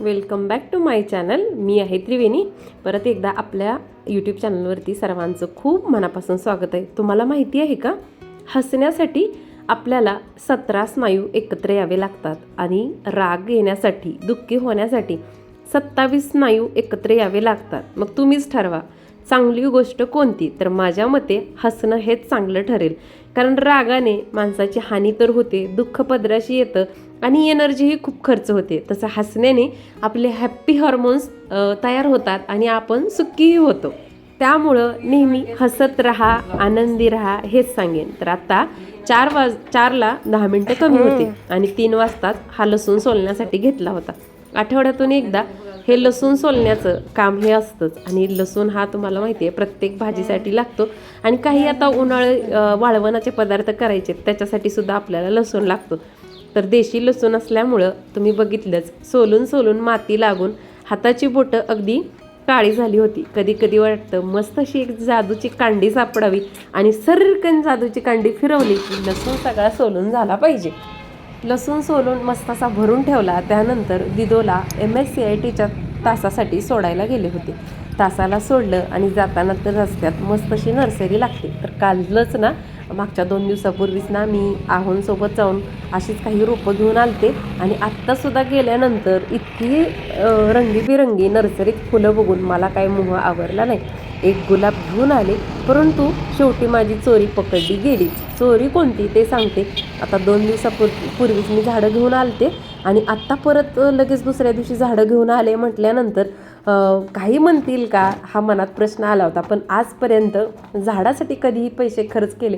Welcome back to my channel. मी आहे त्रिवेणी. परत एकदा आपल्या यूट्यूब चॅनलवरती सर्वांचं खूप मनापासून स्वागत आहे. तुम्हाला माहिती आहे का? हसण्यासाठी आपल्याला सतरा स्नायू एकत्र यावे लागतात आणि राग येण्यासाठी दुःखी होण्यासाठी सत्तावीस स्नायू एकत्र यावे लागतात. मग तुम्हीच ठरवा चांगली गोष्ट कोणती? तर माझ्या मते हसणं हेच चांगलं ठरेल. कारण रागाने माणसाची हानी तर होते दुःख पदराशी येतं आणि एनर्जीही खूप खर्च होते. तसं हसण्याने आपले हॅप्पी हॉर्मोन्स तयार होतात आणि आपण सुखीही होतो. त्यामुळं नेहमी हसत राहा आनंदी राहा हेच सांगेन. तर आता चार वाज चारला दहा मिनटं कमी होते आणि तीन वाजताच हा लसूण सोलण्यासाठी घेतला होता. आठवड्यातून एकदा हे लसूण सोलण्याचं काम हे असतंच आणि लसूण हा तुम्हाला माहिती आहे प्रत्येक भाजीसाठी लागतो आणि काही आता उन्हाळे वाळवणाचे पदार्थ करायचे त्याच्यासाठी सुद्धा आपल्याला लसूण लागतो. तर देशी लसूण असल्यामुळं तुम्ही बघितलंच. सोलून सोलून माती लागून हाताची बोटं अगदी काळी झाली होती. कधी कधी वाटतं मस्त अशी एक जादूची कांडी सापडावी आणि सर्रकन जादूची कांडी फिरवली की लसूण सगळा सोलून झाला पाहिजे. लसूण सोलून मस्त असा भरून ठेवला. त्यानंतर दिदोला एम एस सी आय टीच्या तासासाठी सोडायला गेले होते. तासाला सोडलं आणि जाताना तर रस्त्यात मस्त अशी नर्सरी लागते. तर कालच ना मागच्या दोन दिवसापूर्वीच ना मी आहोंसोबत जाऊन अशीच काही रोपं घेऊन आलते आणि आत्तासुद्धा गेल्यानंतर इतकी रंगीबिरंगी नर्सरीत फुलं बघून मला काय मोह आवरला नाही. एक गुलाब घेऊन आले परंतु शेवटी माझी चोरी पकडली गेलीच. चोरी कोणती ते सांगते. आता दोन दिवसापूर पूर्वीच मी झाडं घेऊन आलते आणि आत्ता परत लगेच दुसऱ्या दिवशी झाडं घेऊन आले म्हटल्यानंतर काही म्हणतील का? हा मनात प्रश्न आला होता. पण आजपर्यंत झाडासाठी कधीही पैसे खर्च केले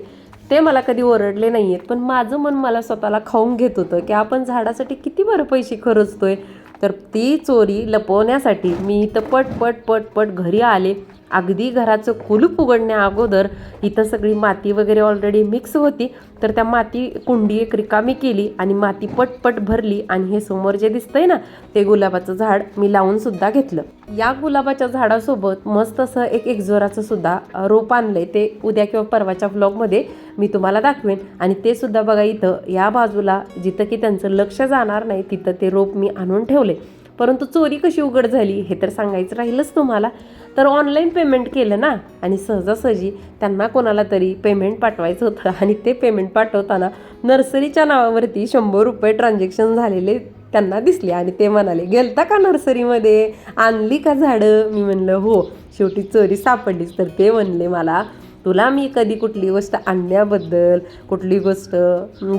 ते मला कधी ओरडले नाही आहेत पण माझं मन मला स्वतःला खाऊन घेत होतं की आपण झाडासाठी किती बरं पैसे खर्चतोय? तर ती चोरी लपवण्यासाठी मी इथं पट पट पट पट घरी आले. अगदी घराचं कुलूप उघडण्या अगोदर इथं सगळी माती वगैरे ऑलरेडी मिक्स होती. तर त्या माती कुंडी एक रिकामी केली आणि माती पटपट भरली आणि हे समोर जे दिसतंय ना ते गुलाबाचं झाड मी लावून सुद्धा घेतलं. या गुलाबाच्या झाडासोबत मस्त असं एक एकजोराचं सुद्धा रोप आणलंय. ते उद्या किंवा परवाच्या ब्लॉगमध्ये मी तुम्हाला दाखवेन. आणि ते सुद्धा बघा इथं या बाजूला जिथं की त्यांचं लक्ष जाणार नाही तिथं ते रोप मी आणून ठेवले परंतु चोरी कशी उघड झाली हे तर सांगायचं राहीलच तुम्हाला. तर ऑनलाईन पेमेंट केलं ना आणि सहजासहजी त्यांना कोणाला तरी पेमेंट पाठवायचं होतं आणि ते पेमेंट पाठवताना नर्सरीच्या नावावरती शंभर रुपये ट्रान्झॅक्शन झालेले त्यांना दिसले आणि ते म्हणाले गेलता का नर्सरीमध्ये? आणली का झाडं? मी म्हणलं हो शेवटी चोरी सापडलीच. तर ते म्हणले मला तुला मी कधी कुठली गोष्ट आणण्याबद्दल कुठली गोष्ट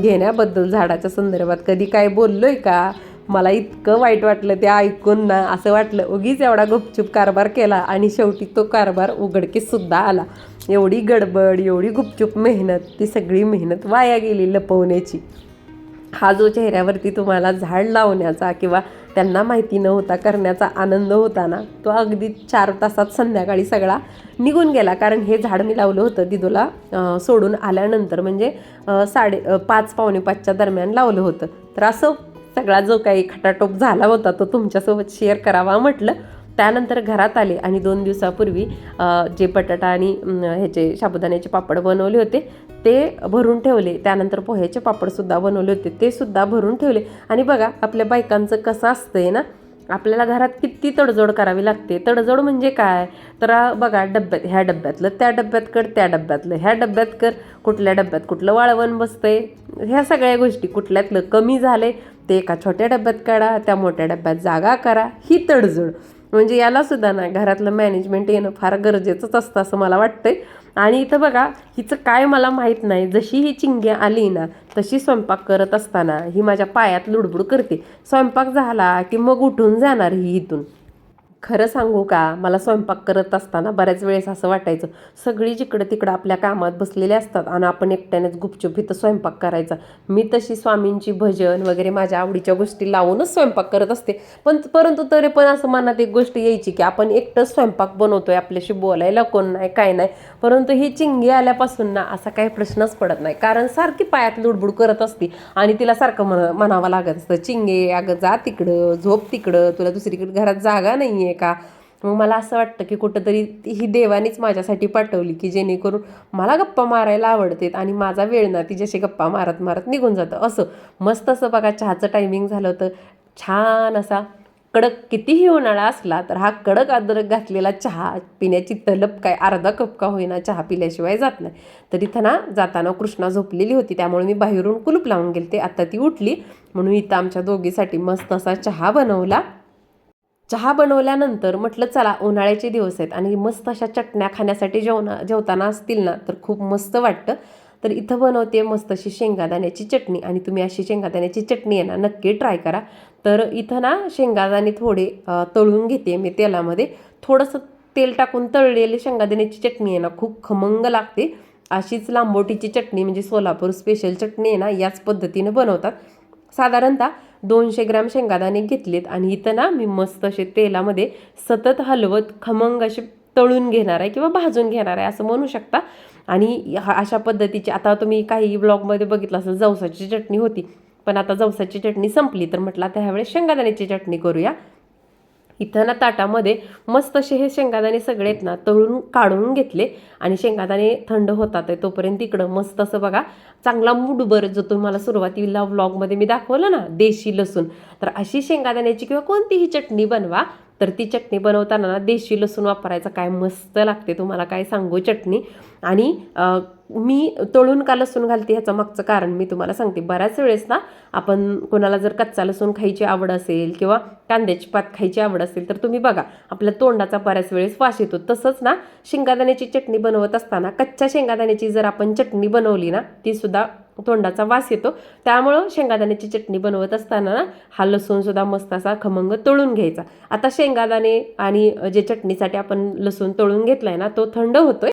घेण्याबद्दल झाडाच्या संदर्भात कधी काय बोललो आहे का? मला इतकं वाईट वाटलं ते ऐकून ना असं वाटलं उगीच एवढा गुपचूप कारभार केला आणि शेवटी तो कारभार उघडकीसुद्धा आला. एवढी गडबड एवढी गुपचूप मेहनत ती सगळी मेहनत वाया गेली लपवण्याची. हा जो चेहऱ्यावरती तुम्हाला झाड लावण्याचा किंवा त्यांना माहिती न होता करण्याचा आनंद होता ना तो अगदी चार तासात संध्याकाळी सगळा निघून गेला. कारण हे झाड मी लावलं होतं दिदोला सोडून आल्यानंतर म्हणजे साडे पाच पावणे पाचच्या दरम्यान लावलं होतं. तर असं सगळा जो काही खटाटोप झाला होता तो तुमच्यासोबत शेअर करावा म्हटलं. त्यानंतर घरात आले आणि दोन दिवसापूर्वी जे बटाटा आणि ह्याचे साबुदाण्याचे पापड बनवले होते ते भरून ठेवले. त्यानंतर पोह्याचे पापडसुद्धा बनवले होते. ते सुद्धा भरून ठेवले. आणि बघा आपल्या बायकांचं कसं असतंय ना आपल्याला घरात किती तडजोड करावी लागते. तडजोड म्हणजे काय? तर बघा डब्यात ह्या डब्यातलं त्या डब्यात कर त्या डब्यातलं. ह्या डब्यात कर कुठल्या डब्यात कुठलं वाळवण बसतंय? ह्या सगळ्या गोष्टी कुठल्यातलं कमी झालं आहे ते एका छोट्या डब्यात काढा त्या मोठ्या डब्यात जागा करा. ही तडजोड. म्हणजे याला सुद्धा ना घरातलं मॅनेजमेंट येणं फार गरजेचंच असतं असं मला वाटतंय. आणि इथं बघा हिचं काय मला माहीत नाही. जशी ही चिंगी आली ना तशी स्वयंपाक करत असताना ही माझ्या पायात लुडबुड करते. स्वयंपाक झाला की मग उठून जाणार ही इथून. खरं सांगू का? मला स्वयंपाक करत असताना बऱ्याच वेळेस असं वाटायचं सगळी जिकडं तिकडं आपल्या कामात बसलेले असतात आणि आपण एकट्यानेच गुपचूप इथं स्वयंपाक करायचा. मी तशी स्वामींची भजन वगैरे माझ्या आवडीच्या गोष्टी लावूनच स्वयंपाक करत असते. पण परंतु तरी पण असं मनात एक गोष्ट यायची की आपण एकटंच स्वयंपाक बनवतोय आपल्याशी बोलायला कोण नाही काय नाही. परंतु ही चिंगी आल्यापासून ना असा काही प्रश्नच पडत नाही. कारण सारखी पायात लुडबुड करत असते आणि तिला सारखं म्हण म्हणावं लागत असतं चिंगे अगं जा तिकडं झोप तिकडं तुला दुसरीकडे घरात जागा नाही आहे का? मग मला असं वाटतं की कुठंतरी ही देवानीच माझ्यासाठी पाठवली की जेणेकरून मला गप्पा मारायला आवडतेत आणि माझा वेळ ना तिच्याशी गप्पा मारत मारत निघून जातं. असं मस्त असं बघा चहाचं टायमिंग झालं होतं. छान असा कडक कितीही उन्हाळा असला तर हा कडक अद्रक घातलेला चहा पिण्याची तलप काय अर्धा कप का होईना चहा पिल्याशिवाय जात नाही. तर इथं ना जाताना कृष्णा झोपलेली होती. त्यामुळे मी बाहेरून कुलूप लावून गेलते. आता ती उठली. म्हणून इथं आमच्या दोघीसाठी मस्त असा चहा बनवला. चहा बनवल्यानंतर म्हटलं चला उन्हाळ्याचे दिवस आहेत आणि मस्त अशा चटण्या खाण्यासाठी जेवणा जेवताना असतील ना तर खूप मस्त वाटतं. तर इथं बनवते मस्त अशी शेंगादाण्याची चटणी आणि तुम्ही अशी शेंगादाण्याची चटणी आहे ना नक्की ट्राय करा. तर इथं ना शेंगादाणे थोडे तळून घेते मी तेलामध्ये. थोडंसं तेल टाकून तळलेली शेंगादाण्याची चटणी आहे ना खूप खमंग लागते. अशीच लांबोटीची चटणी म्हणजे सोलापूर स्पेशल चटणी आहे ना याच पद्धतीनं बनवतात. साधारणतः दोनशे ग्रॅम शेंगादाणे घेतलेत आणि इथं ना मी मस्त असे तेलामध्ये सतत हलवत खमंग असे तळून घेणार आहे किंवा भाजून घेणार आहे असं म्हणू शकता. आणि अशा पद्धतीची आता तुम्ही काही ब्लॉगमध्ये बघितलं असेल जवसाची चटणी होती. पण आता जवसाची चटणी संपली तर म्हटलं आता शेंगादाण्याची चटणी करूया. इथं ना ताटामध्ये मस्त असे हे शेंगादाणे सगळे आहेत ना तळून काढून घेतले आणि शेंगादाणे थंड होतात आहे तोपर्यंत तिकडं मस्त असं बघा चांगला मूडभर जो तुम्हाला सुरुवातीला व्लॉगमध्ये मी दाखवलं ना देशी लसूण. तर अशी शेंगादाण्याची किंवा कोणतीही चटणी बनवा तर ती चटणी बनवताना ना देशी लसूण वापरायचा. काय मस्त लागते तुम्हाला काय सांगू चटणी. आणि मी तळून का लसूण घालते ह्याचं मागचं कारण मी तुम्हाला सांगते. बऱ्याच वेळेस ना आपण कोणाला जर कच्चा लसूण खायची आवड असेल किंवा कांद्याची पात खायची आवड असेल तर तुम्ही बघा आपल्या तोंडाचा बऱ्याच वेळेस वास येतो. तसंच ना शेंगादाण्याची चटणी बनवत असताना कच्च्या शेंगादाण्याची जर आपण चटणी बनवली ना ती सुद्धा तोंडाचा वास येतो. त्यामुळं शेंगादाण्याची चटणी बनवत असताना ना हा लसूण सुद्धा मस्त असा खमंग तळून घ्यायचा. आता शेंगादाणे आणि जे चटणीसाठी आपण लसूण तळून घेतलाय ना तो थंड होतोय.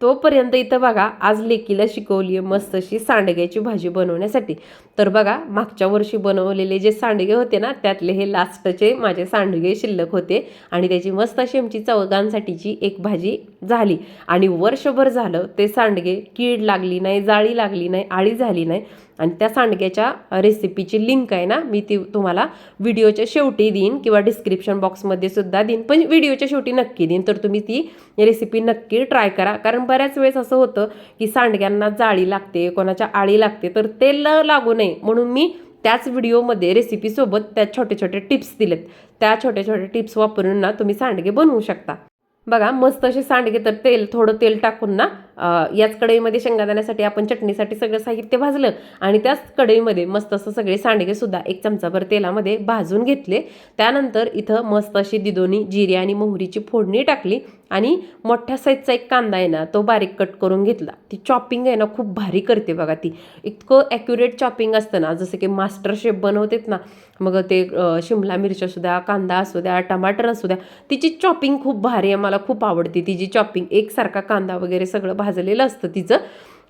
तोपर्यंत इथं बघा आज लेकीला शिकवली आहे मस्त अशी सांडग्याची भाजी बनवण्यासाठी. तर बघा मागच्या वर्षी बनवलेले जे सांडगे होते ना त्यातले हे लास्टचे माझे सांडगे शिल्लक होते आणि त्याची मस्त अशी आमची चौघांसाठीची एक भाजी झाली आणि वर्षभर झालं ते सांडगे कीड लागली नाही जाळी लागली नाही आळी झाली नाही. आणि त्या सांडग्याच्या रेसिपीची लिंक आहे ना मी ती तुम्हाला व्हिडिओच्या शेवटी देईन किंवा डिस्क्रिप्शन बॉक्समध्ये सुद्धा देईन. पण व्हिडिओच्या शेवटी नक्की देईन तर तुम्ही ती रेसिपी नक्की ट्राय करा. कारण बऱ्याच वेळेस असं होतं की सांडग्यांना जाळी लागते कोणाच्या आळी लागते तर तेल लागू नये. म्हणून मी त्याच व्हिडिओमध्ये रेसिपीसोबत त्या छोटे छोटे टिप्स दिलेत. त्या छोटे छोटे टिप्स वापरून ना तुम्ही सांडगे बनवू शकता. बघा मस्त असे सांडगे तर तेल थोडं तेल टाकून ना याच कढईमध्ये शेंगादाण्यासाठी आपण चटणीसाठी सगळं साहित्य भाजलं आणि त्याच कढईमध्ये मस्त असं सगळे सांडगेसुद्धा एक चमचाभर तेलामध्ये भाजून घेतले. त्यानंतर इथं मस्त अशी दिदोनी जिरे आणि मोहरीची फोडणी टाकली आणि मोठ्या साईजचा एक कांदा आहे ना तो बारीक कट करून घेतला. ती चॉपिंग आहे ना खूप भारी करते बघा ती. इतकं ॲक्युरेट चॉपिंग असतं ना जसं की मास्टर शेफ बनवतेत ना मग ते शिमला मिरच्या असू द्या कांदा असू द्या टमाटर असू द्या तिची चॉपिंग खूप भारी आहे मला खूप आवडते तिची चॉपिंग एकसारखा कांदा वगैरे सगळं भाजलेलं असतं तिचं.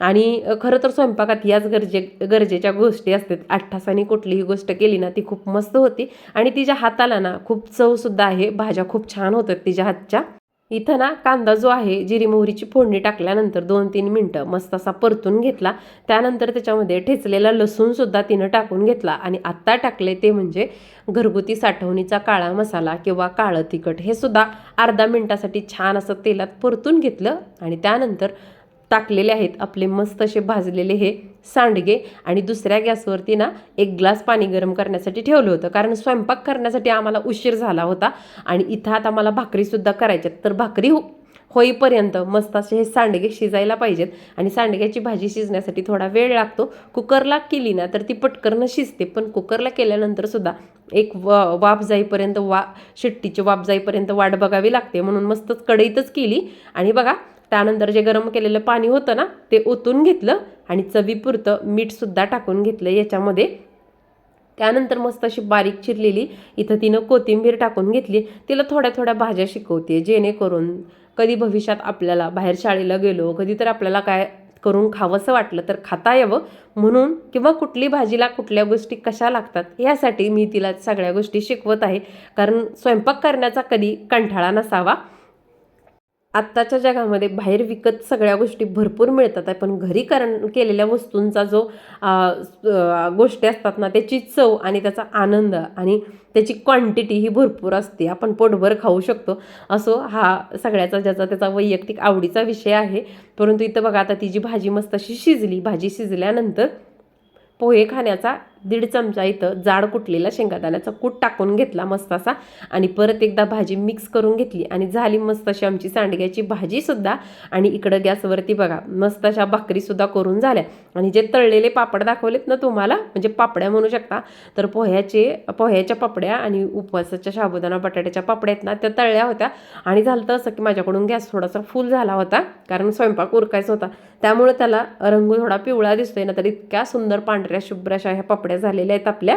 आणि खरं तर स्वयंपाकात याच गरजे गरजेच्या गोष्टी असतात. आठ्ठासाने कुठलीही गोष्ट केली ना ती खूप मस्त होती. आणि तिच्या हाताला ना खूप चवसुद्धा आहे. भाज्या खूप छान होतात तिच्या हातच्या. इथं ना कांदा जो आहे जिरी मोहरीची फोडणी टाकल्यानंतर दोन तीन मिनटं मस्त असा परतून घेतला. त्यानंतर त्याच्यामध्ये ठेचलेला लसूणसुद्धा तिनं टाकून घेतला. आणि आत्ता टाकले ते म्हणजे घरगुती साठवणीचा काळा मसाला किंवा काळं तिखट हे सुद्धा अर्धा मिनटासाठी छान असं तेलात परतून घेतलं. आणि त्यानंतर टाकलेले आहेत. आपले मस्त असे भाजलेले हे सांडगे आणि दुसऱ्या गॅसवरती ना एक ग्लास पाणी गरम करण्यासाठी ठेवलं होतं. कारण स्वयंपाक करण्यासाठी आम्हाला उशीर झाला होता आणि इथं आता मला भाकरीसुद्धा करायच्यात तर भाकरी हो होईपर्यंत मस्त असे हे सांडगे शिजायला पाहिजेत आणि सांडग्याची भाजी शिजण्यासाठी थोडा वेळ लागतो. कुकरला केली ना तर ती पटकन शिजते. पण कुकरला केल्यानंतर सुद्धा एक वा वाफ जाईपर्यंत वा शिट्टीची वाफ जाईपर्यंत वाट बघावी लागते. म्हणून मस्तच कढईतच केली. आणि बघा त्यानंतर जे गरम केलेलं पाणी होतं ना ते ओतून घेतलं आणि चवीपुरतं मीठसुद्धा टाकून घेतलं याच्यामध्ये. त्यानंतर मस्त अशी बारीक चिरलेली इथं तिनं कोथिंबीर टाकून घेतली. तिला थोड्या थोड्या भाज्या शिकवते जेणेकरून कधी भविष्यात आपल्याला बाहेर शाळेला गेलो कधी तर आपल्याला काय करून खावंसं वाटलं तर खाता यावं. म्हणून किंवा कुठली भाजीला कुठल्या गोष्टी कशा लागतात यासाठी मी तिला सगळ्या गोष्टी शिकवत आहे. कारण स्वयंपाक करण्याचा कधी कंठाळा नसावा. आत्ताच्या जगामध्ये बाहेर विकत सगळ्या गोष्टी भरपूर मिळतात आहे पण घरी करण केलेल्या वस्तूंचा जो गोष्टी असतात ना त्याची चव आणि त्याचा आनंद आणि त्याची क्वांटिटी ही भरपूर असते. आपण पोटभर खाऊ शकतो. असो हा सगळ्याचा ज्याचा त्याचा वैयक्तिक आवडीचा विषय आहे. परंतु इथं बघा आता ती जी भाजी मस्त अशी शिजली भाजी शिजल्यानंतर पोहे खाण्याचा दीड चमचा इथं जाड कुटलेला शेंगादाण्याचा कूट टाकून घेतला मस्त असा. आणि परत एकदा भाजी मिक्स करून घेतली. आणि झाली मस्त अशी आमची सांडग्याची भाजीसुद्धा आणि इकडं गॅसवरती बघा मस्त अशा भाकरीसुद्धा करून झाल्या. आणि जे तळलेले पापड दाखवलेत ना तुम्हाला म्हणजे पापड्या म्हणू शकता तर पोह्याचे पोह्याच्या पापड्या आणि उपवासाच्या साबुदाणा बटाट्याच्या पापड्या आहेत ना त्या तळल्या होत्या. आणि झालं तर असं की माझ्याकडून गॅस थोडासा फुल झाला होता कारण स्वयंपाक उरकायचा होता. त्यामुळे त्याला रंग थोडा पिवळा दिसतोय ना तर इतक्या सुंदर पांढऱ्या शुभ्र अशा ह्या पापड्या झालेल्या आहेत आपल्या.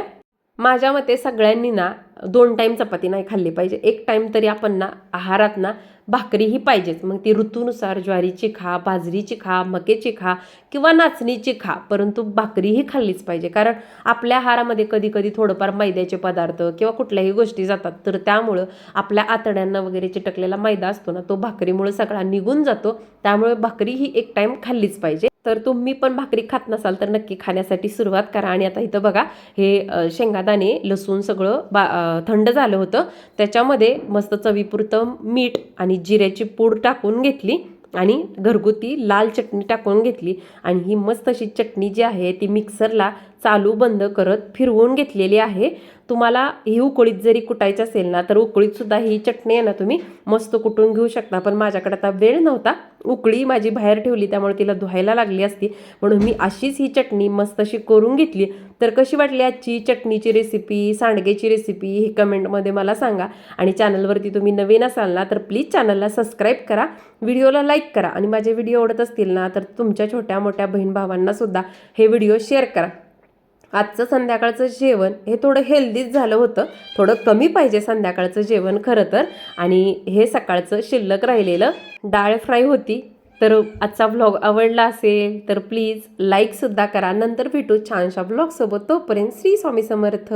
माझ्या मते सगळ्यांनी ना दोन टाईम चपाती नाही खाल्ली पाहिजे. एक टाईम तरी आपण ना आहारात ना भाकरी ही पाहिजेच. मग ती ऋतूनुसार ज्वारीची खा बाजरीची खा मकेची खा किंवा नाचणीची खा परंतु भाकरी ही खाल्लीच पाहिजे. कारण आपल्या आहारामध्ये कधी कधी थोडंफार मैद्याचे पदार्थ किंवा कुठल्याही गोष्टी जातात. तर त्यामुळं आपल्या आतड्यांना वगैरे चिटकलेला मैदा असतो ना तो भाकरीमुळे सगळा निघून जातो. त्यामुळे भाकरी ही एक टाईम खाल्लीच पाहिजे. तर तुम्ही पण भाकरी खात नसाल तर नक्की खाण्यासाठी सुरुवात करा. आणि आता इथं बघा हे शेंगादाणे लसूण सगळं बा थंड झालं होतं. त्याच्यामध्ये मस्त चवीपुरतं मीठ आणि जिऱ्याची पूड टाकून घेतली आणि घरगुती लाल चटणी टाकून घेतली. आणि ही मस्त अशी चटणी जी आहे ती मिक्सरला चालू बंद करत फिरवून घेतलेली आहे. तुम्हाला ही उकळीत जरी कुटायची असेल ना तर उकळीतसुद्धा ही चटणी आहे ना तुम्ही मस्त कुटून घेऊ शकता. पण माझ्याकडे आता वेळ नव्हता. उकळी माझी बाहेर ठेवली त्यामुळे तिला धुवायला लागली असती. म्हणून मी अशीच ही चटणी मस्त अशी करून घेतली. तर कशी वाटली आजची चटणीची रेसिपी सांडगेची रेसिपी ही कमेंटमध्ये मला सांगा. आणि चॅनलवरती तुम्ही नवीन असाल ना तर प्लीज चॅनलला सबस्क्राईब करा. व्हिडिओला लाईक करा. आणि माझे व्हिडिओ आवडत असतील ना तर तुमच्या छोट्या मोठ्या बहीण भावांनासुद्धा हे व्हिडिओ शेअर करा. आजचं संध्याकाळचं जेवण हे थोडं हेल्दीच झालं होतं. थोडं कमी पाहिजे संध्याकाळचं जेवण खरं तर. आणि हे सकाळचं शिल्लक राहिलेलं डाळ फ्राय होती. तर आजचा व्लॉग आवडला असेल तर प्लीज लाईकसुद्धा करा. नंतर भेटू छानशा ब्लॉगसोबत तोपर्यंत श्री स्वामी समर्थ.